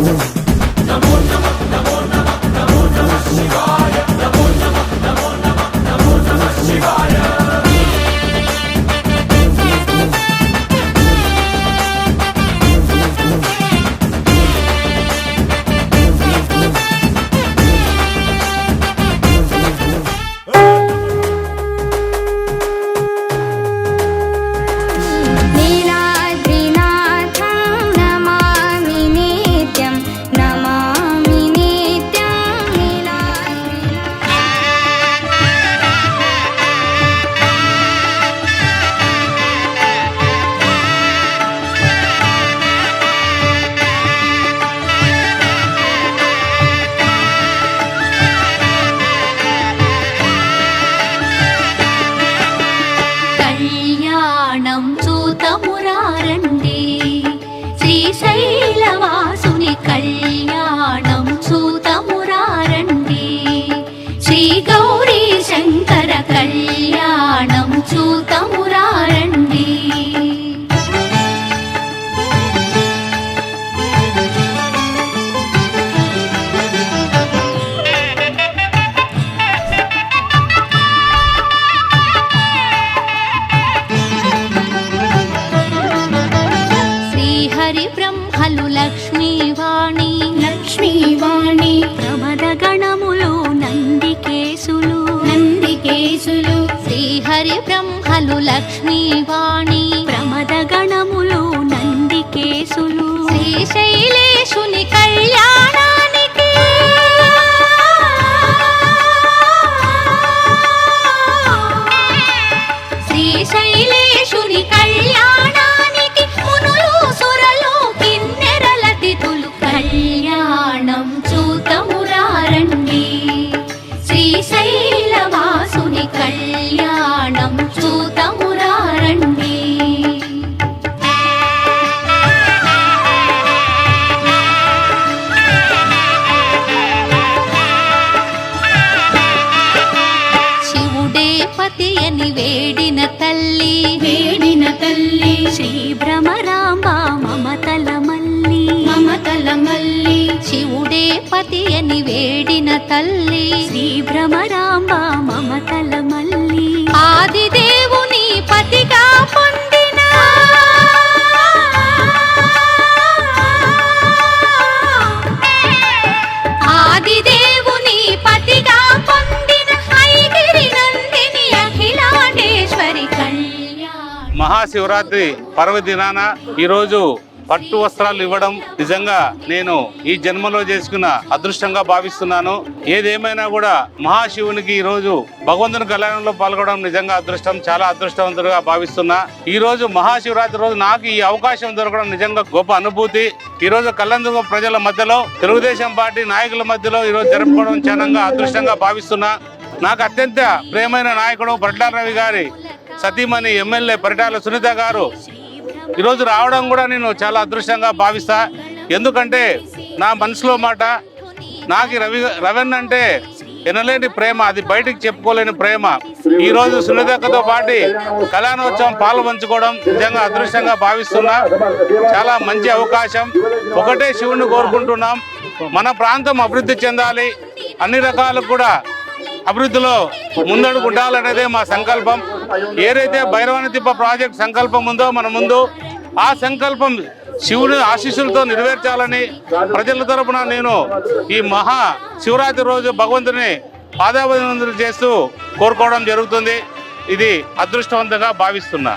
오. శ్రీహరి బ్రహ్మలు లక్ష్మీవాణి లక్ష్మీవాణి. ప్రమద గణములు నందికేశులు. నందికేశులు శ్రీహరి బ్రహ్మలు లక్ష్మీవాణి ప్రమద గణములు తల్లి వేడిన తల్లి శ్రీ భ్రమరాంబ మమతల మల్లి. మమతల మల్లి శివుడే పతి అని వేడిన తల్లి శ్రీ భ్రమరాంబ మమతల మల్లి. మహాశివరాత్రి పర్వదినాన ఈరోజు పట్టు వస్త్రాలు ఇవ్వడం నిజంగా నేను ఈ జన్మలో చేసుకున్న అదృష్టంగా భావిస్తున్నాను. ఏదేమైనా కూడా మహాశివునికి ఈ రోజు భగవంతుని కళ్యాణంలో పాల్గొనడం నిజంగా అదృష్టం చాలా అదృష్టవంతుడుగా భావిస్తున్నా. ఈ రోజు మహాశివరాత్రి రోజు నాకు ఈ అవకాశం దొరకడం నిజంగా గొప్ప అనుభూతి. ఈ రోజు కళ్యాణ ప్రజల మధ్యలో తెలుగుదేశం పార్టీ నాయకుల మధ్యలో ఈ రోజు జరుపుకోవడం చాలా అదృష్టంగా భావిస్తున్నా. నాకు అత్యంత ప్రేమైన నాయకుడు పట్ల రవి గారి సతీమణి ఎమ్మెల్యే పరిటాల సునీత గారు. ఈరోజు రావడం కూడా నేను చాలా అదృష్టంగా భావిస్తా. ఎందుకంటే నా మనసులో మాట నాకు రవి రవణ్ అంటే ఎనలేని ప్రేమ అది బయటికి చెప్పుకోలేని ప్రేమ. ఈరోజు రోజు సునీతక్కతో పాటి కళ్యాణోత్సవం పాలు పంచుకోవడం నిజంగా అదృష్టంగా భావిస్తున్నా. చాలా మంచి అవకాశం. ఒకటే శివుణ్ణి కోరుకుంటున్నాం. మన ప్రాంతం అభివృద్ధి చెందాలి. అన్ని రకాలు కూడా అభివృద్ధిలో ముందడుగు ఉండాలనేదే మా సంకల్పం. ఏదైతే భైరవాని తిప్ప ప్రాజెక్ట్ సంకల్పం ఉందో మన ముందు ఆ సంకల్పం శివుని ఆశీస్సులతో నెరవేర్చాలని ప్రజల తరపున నేను ఈ మహా శివరాత్రి రోజు భగవంతుని పాదాభివందనలు చేస్తూ కోరుకోవడం జరుగుతుంది. ఇది అదృష్టవంతంగా భావిస్తున్నా.